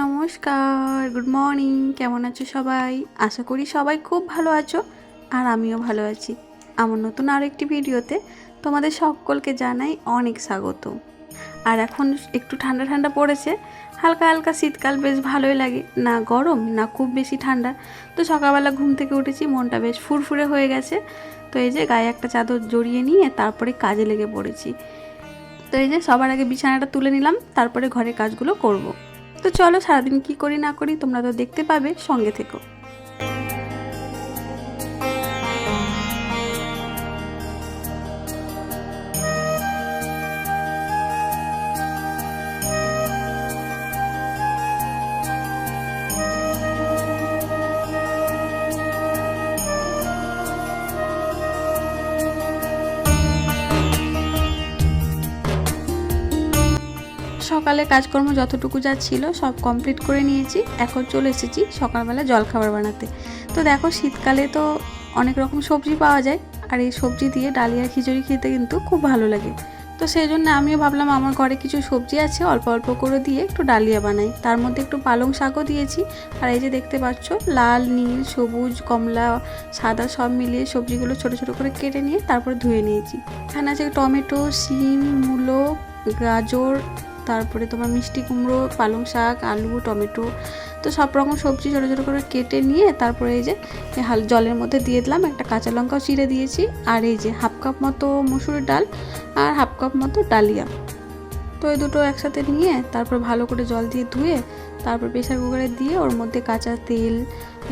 নমস্কার good morning কেমন আছো সবাই? আশা করি সবাই খুব ভালো আছো আর আমিও ভালো আছি। আমার নতুন আরও একটি ভিডিওতে তোমাদের সকলকে জানাই অনেক স্বাগত। আর এখন একটু ঠান্ডা ঠান্ডা পড়েছে, হালকা হালকা শীতকাল বেশ ভালোই লাগে, না গরম, না খুব বেশি ঠান্ডা। তো সকালবেলা ঘুম থেকে উঠেছি, মনটা বেশ ফুরফুরে হয়ে গেছে। তো এই যে গায়ে একটা চাদর জড়িয়ে নিয়ে তারপরে কাজে লেগে পড়েছি। তো এই যে সবার আগে বিছানাটা তুলে নিলাম, তারপরে ঘরের কাজগুলো করব। তো চলো সারাদিন কি করি না করি তোমরা তো দেখতে পাবে সঙ্গে থেকো। সকালে কাজকর্ম যতটুকু যা ছিল সব কমপ্লিট করে নিয়েছি। এখন চলে এসেছি সকালবেলা জলখাবার বানাতে। তো দেখো শীতকালে তো অনেক রকম সবজি পাওয়া যায়, আর এই সবজি দিয়ে ডালিয়ার খিচুড়ি খেতে কিন্তু খুব ভালো লাগে। তো সেই জন্য আমিও ভাবলাম আমার ঘরে কিছু সবজি আছে, অল্প অল্প করে দিয়ে একটু ডালিয়া বানাই। তার মধ্যে একটু পালং শাকও দিয়েছি। আর এই যে দেখতে পাচ্ছ, লাল, নীল, সবুজ, কমলা, সাদা সব মিলিয়ে সবজিগুলো ছোট ছোট করে কেটে নিয়ে তারপর ধুয়ে নিয়েছি। এখানে আছে টমেটো, শিম, মূলো, গাজর তারপরে তোমার মিষ্টি কুমড়ো, পালং শাক, আলু, টমেটো, তো সব রকম সবজি ছোটো ছোটো করে কেটে নিয়ে তারপরে এই যে হাল, জলের মধ্যে দিয়ে দিলাম, একটা কাঁচা লঙ্কাও চিড়ে দিয়েছি, আর এই যে হাফ কাপ মতো মুসুরির ডাল আর হাফ কাপ মতো ডালিয়া। তো এই দুটো একসাথে নিয়ে তারপর ভালো করে জল দিয়ে ধুয়ে তারপর প্রেশার কুকারে দিয়ে ওর মধ্যে কাঁচা তেল,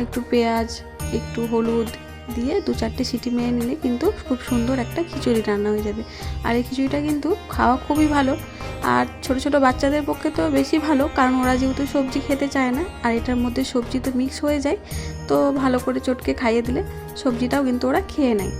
একটু পেঁয়াজ, একটু হলুদ দিয়ে দু চারটে সিটি মেরে নিলে কিন্তু খুব সুন্দর একটা খিচুড়ি রান্না হয়ে যাবে। আর এই খিচুড়িটা কিন্তু খাওয়া খুবই ভালো। আর ছোট ছোট বাচ্চাদের পক্ষে তো বেশি ভালো, কারণ ওরা যেহেতু সবজি খেতে চায় না, আর এটার মধ্যে সবজি তো মিক্স হয়ে যায়, তো ভালো করে চটকে খাইয়ে দিলে সবজিটাও কিন্তু ওরা খেয়ে নেয়।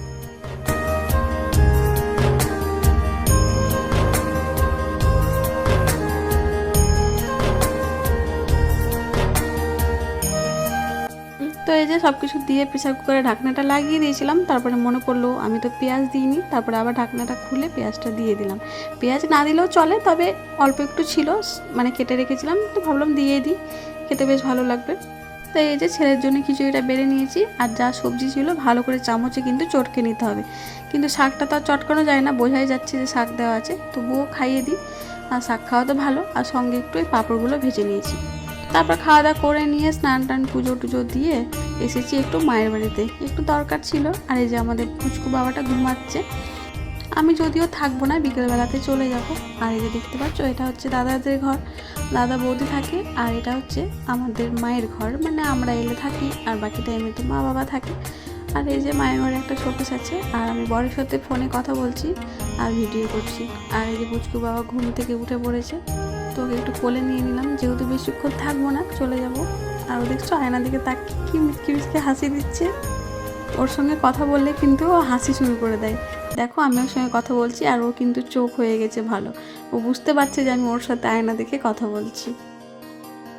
তো এই যে সব কিছু দিয়ে প্রেসার কুকারে ঢাকনাটা লাগিয়ে দিয়েছিলাম। তারপরে মনে পড়ল, আমি তো পেঁয়াজ দিইনি। তারপরে আবার ঢাকনাটা খুলে পেঁয়াজটা দিয়ে দিলাম। পেঁয়াজ না দিলেও চলে, তবে অল্প একটু ছিল মানে কেটে রেখেছিলাম। তো ভাবলাম দিয়ে দিই, খেতে বেশ ভালো লাগবে। তো এই যে ছেলের জন্য খিচুড়িটা বেড়ে নিয়েছি, আর যা সবজি ছিল, ভালো করে চামচে কিন্তু চটকে নিতে হবে। কিন্তু শাকটা তো আর চটকানো যায় না, বোঝাই যাচ্ছে যে শাক দেওয়া আছে। তবুও খাইয়ে দিই, আর শাক খাওয়া তো ভালো। আর সঙ্গে একটু ওই পাঁপড়গুলো ভেজে নিয়েছি। তারপর খাওয়া দাওয়া করে নিয়ে স্নান টান পুজো টুজো দিয়ে এসেছি একটু মায়ের বাড়িতে। একটু দরকার ছিল, আর এই যে আমাদের পুচকু বাবাটা ঘুমাচ্ছে। আমি যদিও থাকব না, বিকেলবেলাতে চলে যাব। আর এই যে দেখতে পাচ্ছ, এটা হচ্ছে দাদাদের ঘর। দাদা বৌদি থাকে, আর এটা হচ্ছে আমাদের মায়ের ঘর। মানে আমরা এলে থাকি, আর বাকিটা এমনিতে মা বাবা থাকে। আর এই যে মায়ের ঘরে একটা শোকেস আছে, আর আমি বরের সাথে ফোনে কথা বলছি আর ভিডিও করছি। আর এই যে পুচকু বাবা ঘুম থেকে উঠে পড়েছে। তো ওকে একটু কোলে নিয়ে নিলাম। যেহেতু বেশিক্ষণ থাকব না, চলে যাব। আর ও দেখছ আয়না দিকে তাক কি মিচকি মিচকে হাসি দিচ্ছে। ওর সঙ্গে কথা বললে কিন্তু ও হাসি শুরু করে দেয়। দেখো, আমি ওর সঙ্গে কথা বলছি আর ও কিন্তু চোখ হয়ে গেছে ভালো। ও বুঝতে পারছে যে আমি ওর সাথে আয়না দেখে কথা বলছি।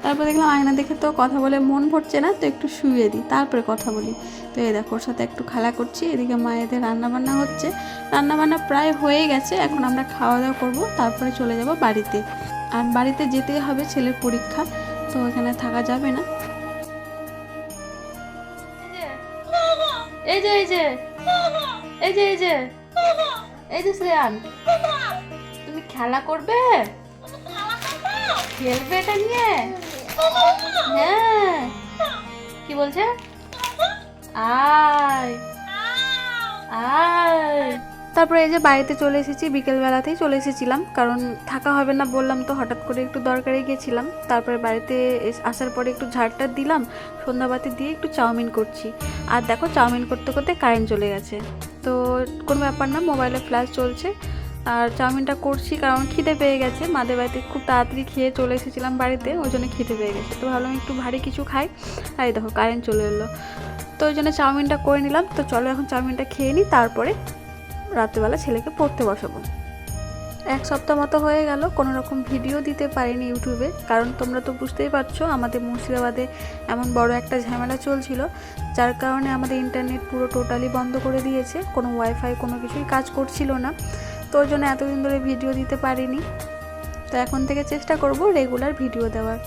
তারপর দেখলাম, আয়না দেখে তো কথা বলে মন ভরছে না, তো একটু শুয়ে দিই, তারপরে কথা বলি। তো এই দেখো, ওর সাথে একটু খেলা করছি, এদিকে মায়েদের রান্নাবান্না হচ্ছে। রান্নাবান্না প্রায় হয়ে গেছে, এখন আমরা খাওয়া দাওয়া করব, তারপরে চলে যাব বাড়িতে। আর বাড়িতে যেতেই হবে ছেলের পরীক্ষা, তো এখানে থাকা যাবে না। এই যে এই যে এই যে এই যে এই যে শ্রেয়ান, তুমি খেলা করবে? খেলবে এটা নিয়ে? হ্যাঁ। কি বলছে? আয় আয়। তারপরে এই যে বাড়িতে চলে এসেছি, বিকেলবেলাতেই চলে এসেছিলাম। কারণ থাকা হবে না বললাম তো, হঠাৎ করে একটু দরকারে গেছিলাম। তারপরে বাড়িতে আসার পরে একটু ঝাড়টা দিলাম, সন্ধ্যাবাতি দিয়ে একটু চাউমিন করছি। আর দেখো, চাউমিন করতে করতে কারেন্ট চলে গেছে। তো কোনো ব্যাপার না, মোবাইলে ফ্ল্যাশ চলছে। আর চাউমিনটা করছি কারণ খিদে পেয়ে গেছে। মাদের বাড়িতে খুব তাড়াতাড়ি খেয়ে চলে এসেছিলাম বাড়িতে, ওই জন্য খিদে পেয়ে গেছে। তো ভাবলাম একটু ভারী কিছু খাই। আর দেখো, কারেন্ট চলে এলো। তো ওই জন্য চাউমিনটা করে নিলাম। তো চলো এখন চাউমিনটা খেয়ে নিই, তারপরে রাত্রিবেলা ছেলেকে পড়তে বসাবো। এক সপ্তাহ মতো হয়ে গেল, কোনো রকম ভিডিও দিতে পারিনি ইউটিউবে। কারণ তোমরা তো বুঝতেই পারছ, আমাদের মুর্শিদাবাদে এমন বড় একটা ঝামেলা চলছিল, যার কারণে আমাদের ইন্টারনেট পুরো টোটালি বন্ধ করে দিয়েছে। কোনো ওয়াইফাই কোনো কিছুই কাজ করছিল না। তো ওই জন্য এতদিন ধরে ভিডিও দিতে পারিনি। তো এখন থেকে চেষ্টা করব রেগুলার ভিডিও দেওয়ার।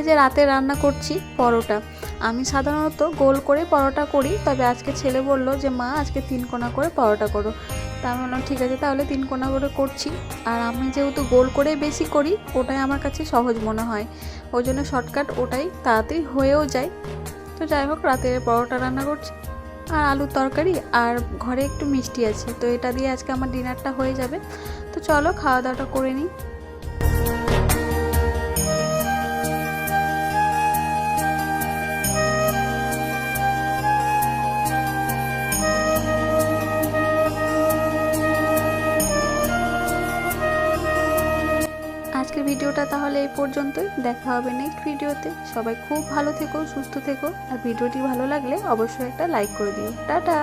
এই যে রাতে রান্না করছি পরোটা। আমি সাধারণত গোল করে পরোটা করি, তবে আজকে ছেলে বলল যে, মা, আজকে তিন কোনা করে পরোটা করো। তা আমি বললাম, ঠিক আছে, তাহলে তিন কোনা করে করছি। আর আমি যেহেতু গোল করে বেশি করি, ওটাই আমার কাছে সহজ মনে হয়। ওই জন্য শর্টকাট ওটাই তাড়াতাড়ি হয়েও যায়। তো যাই হোক রাতের পরোটা রান্না করছি। আর আলুর তরকারি আর ঘরে একটু মিষ্টি আছে, তো এটা দিয়ে আজকে আমার ডিনারটা হয়ে যাবে। তো চলো খাওয়া দাওয়াটা করে নিই। আজকের ভিডিওটা তাহলে এই পর্যন্তই। দেখা হবে নেক্সট ভিডিওতে। সবাই খুব ভালো থেকো, সুস্থ থেকো। আর ভিডিওটি ভালো লাগলে অবশ্যই একটা লাইক করে দিও। টাটা!